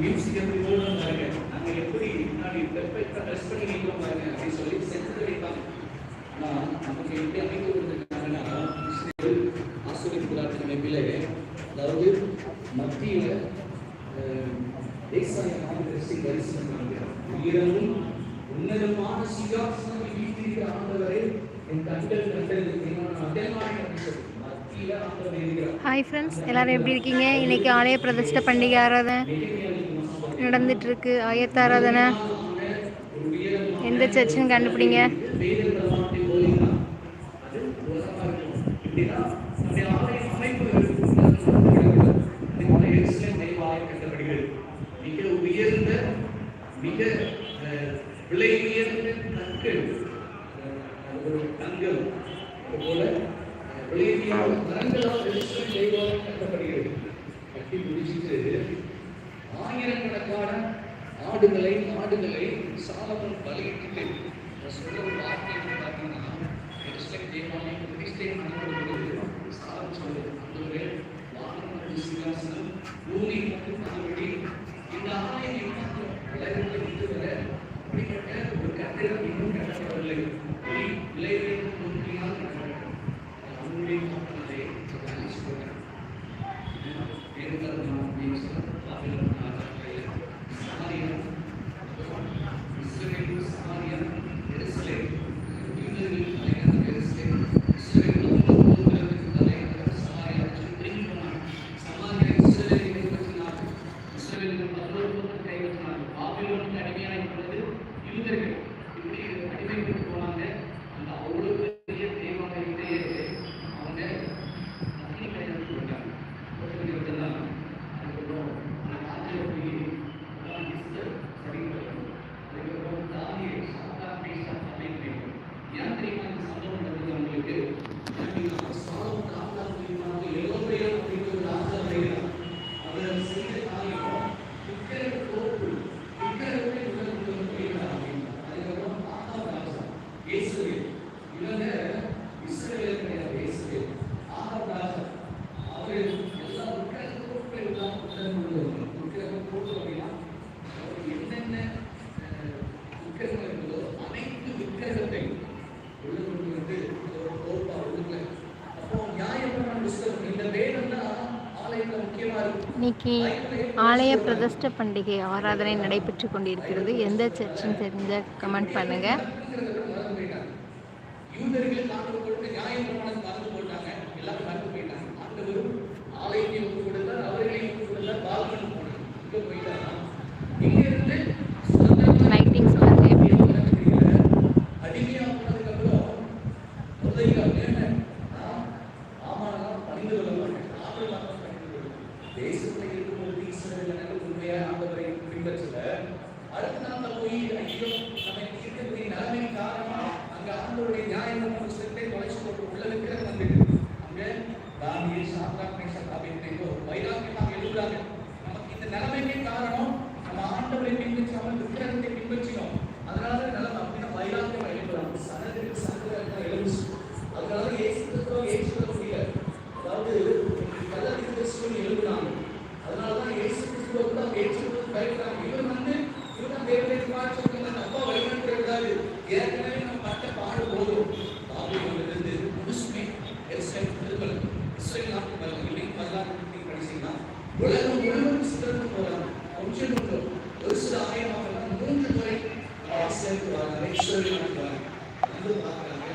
Music எப்படி ஓடணும் பாருங்க. நாங்கள் எப்படி முன்னாடி பெர்ஃபெக்டாக ட்ரெஸ் பண்ணி வைக்கிறோம் பாருங்க. அப்படின்னு சொல்லி செஞ்சது வைப்பாங்க ஆனால் நமக்கு எப்படி அமைப்பு கொடுத்துருக்காங்கன்னா ஆசிரியர் புராத்தின் அமைப்பில் அதாவது மத்தியில் தேசாயமான திருஷ்டி தரிசனம் இரவும் உன்னதமான சிகாசனம் வீட்டிற்கு ஆண்டவரை என் கண்கள் கண்டது. அடைமாறு ஹாய் ஃப்ரெண்ட்ஸ் எல்லோரும் எப்படி இருக்கீங்க? இன்னைக்கு ஆலய பிரதிஷ்ட பண்டிகை ஆகிறது நடந்துட்டு இருக்கு ஆயத்த எந்த சர்ச்சுன்னு கண்டுபிடிங்க. மிக உயர்ந்த மிக விலை உயர்ந்த கற்கள் ஒரு தங்கம். அதுபோல விலை உயர்ந்த மரங்களால் சாலமன் பலியிட்டு நான் சொல்ற ஒரு வார்த்தை என்ன பார்த்தீங்கன்னா எருசலேம் தேவாலயம் பிரதிஷ்டை பண்ணப்படுகிறது சாலம் சொல்லுது ஆண்டவரே வானம் மற்றும் சிங்காசனம் பூமி மற்றும் அதன்படி இந்த ஆலயம் இன்னும் வர அப்படிப்பட்ட ஒரு கட்டிடம் இன்னும் கட்டப்படவில்லை கட்டப்பட்டது அவங்களுடைய மாற்றத்தை created and we the இன்னைக்கு ஆலய பிரதிஷ்ட பண்டிகை ஆராதனை நடைபெற்று கொண்டிருக்கிறது. எந்த சர்ச்சுன்னு தெரிஞ்ச கமெண்ட் பண்ணுங்க. யூதர்கள் தேசத்துல இருக்கும்போது ஈஸ்வரன் எனக்கு உண்மையா ஆண்டவரை பின்பற்றல. அடுத்த நாள்ல போய் ஐயோ நம்ம இருக்கக்கூடிய நிலைமை காரணமா அங்க ஆண்டவருடைய நியாயம் செட்டை தொலைச்சு போட்டு உள்ள இருக்கிற வந்துட்டு